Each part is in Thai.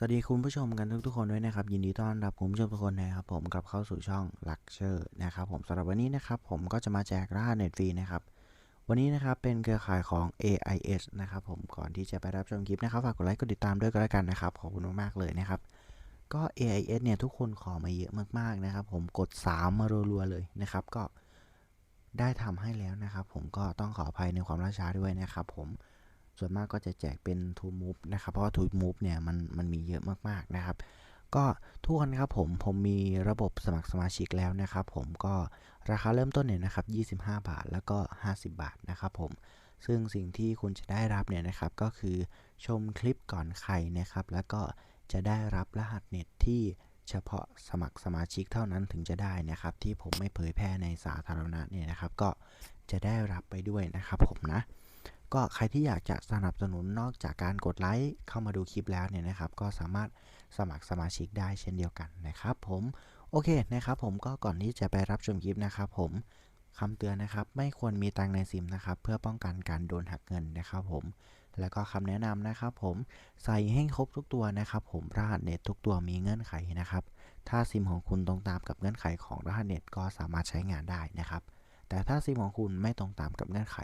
สวัสดีคุณผู้ชมกันทุกๆคนด้วยนะครับ ยินดีต้อนรับคุณผู้ชมทุกคนนะครับผมกลับเข้าสู่ช่อง l u x u r นะครับผมสำหรับวันนี้นะครับผมก็จะมาแจกรหัสเน็ตฟรีนะครับวันนี้นะครับเป็นเครือข่ายของ AIS นะครับผมก่อนที่จะไปรับชมคลิปนะครับฝากกดไลค์กดติดตามด้วยก็แล้วกันนะครับขอบคุณมากๆเลยนะครับก็ AIS เนี่ยทุกคนขอมาเยอะมากๆนะครับผมกด 3 มารัวๆเลยนะครับก็ได้ทำให้แล้วนะครับผมก็ต้องขออภัยในความล่าช้าด้วยนะครับผม ส่วนมากก็จะแจกเป็น To Move นะครับ เพราะว่า To Move เนี่ยมันมันมีเยอะมากๆนะครับ ก็ทุกคนครับผมผมมีระบบสมัครสมาชิกแล้วนะครับ ผมก็ราคาเริ่มต้นเนี่ยนะครับ 25 บาทแล้วก็ 50 บาทนะครับผมซึ่งสิ่งที่คุณจะได้รับเนี่ยนะครับก็คือชมคลิปก่อนใครนะครับ แล้วก็จะได้รับรหัสเน็ตที่เฉพาะสมัครสมาชิกเท่านั้นถึงจะได้นะครับ ที่ผมไม่เผยแพร่ในสาธารณะเนี่ยนะครับ ก็จะได้รับไปด้วยนะครับผมนะ ก็ใครที่อยากจะสนับสนุนนอกจากการกดไลค์เข้ามาดูคลิปแล้วเนี่ยนะครับ ก็สามารถสมัครสมาชิกได้เช่นเดียวกันนะครับ ผมโอเคนะครับ ผมก็ก่อนที่จะไปรับชมคลิปนะครับ ผมคำเตือนนะครับ ไม่ควรมีตังในซิมนะครับ เพื่อป้องกันการโดนหักเงินนะครับ ผมแล้วก็คำแนะนำนะครับ ผมใส่ให้ครบทุกตัวนะครับ ผมรหัสเน็ตทุกตัวมีเงื่อนไขนะครับ ถ้าซิมของคุณตรงตามกับเงื่อนไขของรหัสเน็ตก็สามารถใช้งานได้นะครับ แต่ถ้าซิมของคุณไม่ตรงตามกับเงื่อนไข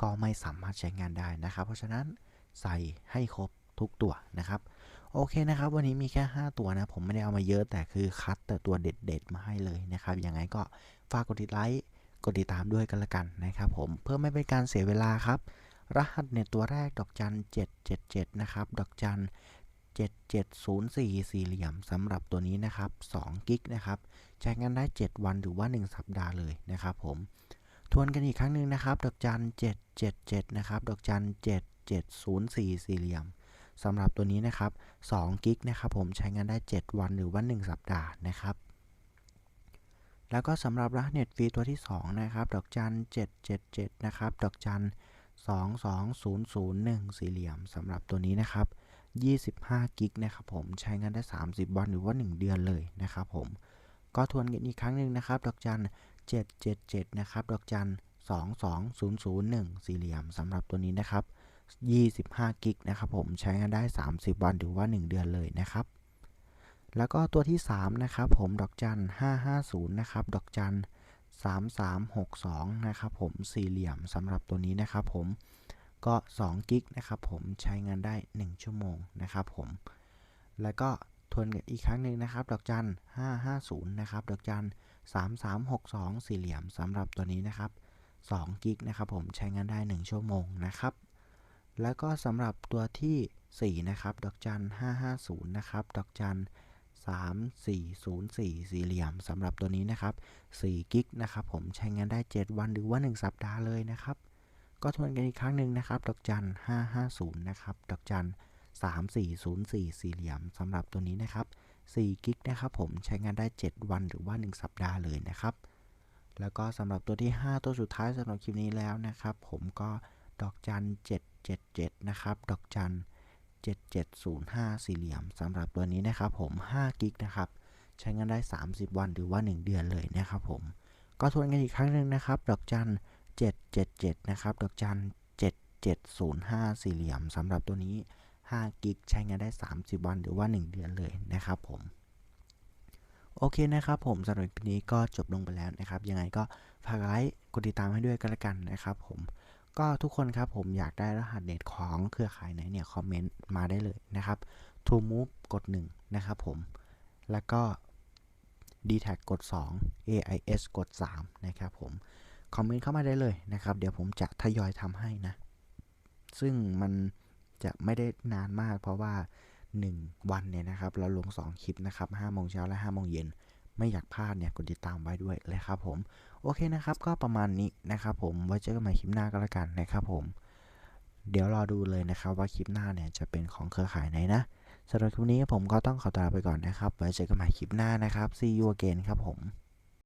ก็ไม่สามารถใช้งานได้นะครับ เพราะฉะนั้นใส่ให้ครบทุกตัวนะครับ โอเคนะครับ วันนี้มีแค่ 5 ตัวนะ ผมไม่ได้เอามาเยอะแต่คือคัดแต่ตัวเด็ด ๆ มาให้เลยนะครับ ยังไงก็ฝากกดติดไลค์กดติดตามด้วยกันละกันนะครับผมเพื่อไม่เป็นการเสียเวลาครับ รหัสเน็ตตัวแรกดอกจัน 777 นะครับ ดอกจัน 7704 สี่เหลี่ยมสำหรับตัวนี้นะครับ2กิกนะครับใช้งานได้ 7 วันหรือว่า 1 สัปดาห์เลยนะครับผม ทวนกันอีกครั้งหนึ่งนะครับ ดอกจัน777 นะครับ ดอกจัน7704 สี่เหลี่ยมสำหรับตัวนี้นะครับ2กิกนะครับผมใช้งานได้ 7 วันหรือว่า 1 สัปดาห์นะครับ แล้วก็สำหรับรหัสเน็ตฟรีตัวที่ 2 นะครับ ดอกจัน777 นะครับ ดอกจัน22001 สี่เหลี่ยมสำหรับตัวนี้นะครับ25กิกนะครับผมใช้งานได้ 30 วันหรือว่า 1 เดือนเลยนะครับผมก็ทวนกันอีกครั้งหนึ่งนะครับ ดอกจัน 777 นะครับ ดอกจัน 22001 สี่เหลี่ยมสำหรับตัวนี้นะครับ 25 กิกนะครับผมใช้งานได้ 30 วันหรือว่า 1 เดือนเลยนะครับ แล้วก็ตัวที่ 3 นะครับผม ดอกจัน 550 นะครับ ดอกจัน 3362 นะครับผม สี่เหลี่ยมสำหรับตัวนี้นะครับผม ก็2กิกนะครับผมใช้งานได้ 1 ชั่วโมงนะครับผม แล้วก็ทวนกันอีกครั้งหนึ่งนะครับ ดอกจัน 550 นะครับ ดอกจัน 3362 สี่เหลี่ยมสำหรับตัวนี้นะครับ2กิกนะครับผมใช้งานได้ 1 ชั่วโมงนะครับ แล้วก็สำหรับตัวที่ 4 นะครับ ดอกจัน 550 นะครับ ดอกจัน 3404 สี่เหลี่ยมสำหรับตัวนี้นะครับ4กิกนะครับผมใช้งานได้ 7 วันหรือว่า 1 สัปดาห์เลยนะครับ ก็ทวนกันอีกครั้งหนึ่งนะครับ ดอกจัน 550 นะครับ ดอกจัน 3404 สี่เหลี่ยมสำหรับตัวนี้นะครับ 4กิกนะครับผมใช้งานได้ 7 วันหรือว่า 1 สัปดาห์เลยนะครับ แล้วก็สำหรับตัวที่ 5 ตัวสุดท้ายสำหรับคลิปนี้แล้วนะครับ ผมก็ดอกจัน 777 นะครับ ดอกจัน 7705 สี่เหลี่ยมสำหรับตัวนี้นะครับผม5กิกนะครับใช้งานได้ 30 วันหรือว่า 1 เดือนเลยนะครับผมก็ทวนกันอีกครั้งหนึ่งนะครับ ดอกจัน 777 นะครับ ดอกจัน 7705 สี่เหลี่ยมสำหรับตัวนี้ 5กิกใช้งานได้ 30 วันหรือว่า 1 เดือนเลยนะครับผมโอเคนะครับผมสำหรับคลิปนี้ก็จบลงไปแล้วนะครับ ยังไงก็ฝากไลค์กดติดตามให้ด้วยกันละกันนะครับผมก็ทุกคนครับผมอยากได้รหัสเน็ตของเครือข่ายไหนเนี่ยคอมเมนต์มาได้เลยนะครับ To Move กด 1 นะครับผม แล้วก็ d t แทกด 2 AIS กด 3 นะครับผมคอมเมนต์เข้ามาได้เลยนะครับ เดี๋ยวผมจะทยอยทำให้นะ ซึ่งมัน จะไม่ได้นานมาก เพราะว่า 1 วันเนี่ยนะครับ เราลง 2 คลิปนะครับ5โมงเช้าและ5โมงเย็น ไม่อยากพลาดเนี่ยกดติดตามไว้ด้วยเลยครับผม โอเคนะครับ ก็ประมาณนี้นะครับผม ไว้เจอกันใหม่คลิปหน้าก็แล้วกันนะครับผม เดี๋ยวรอดูเลยนะครับว่าคลิปหน้าเนี่ยจะเป็นของเครือข่ายไหนนะสำหรับคลิปนี้ผมก็ต้องขอตลาไปก่อนนะครับ ไว้เจอกันใหม่คลิปหน้านะครับ see you again ครับผม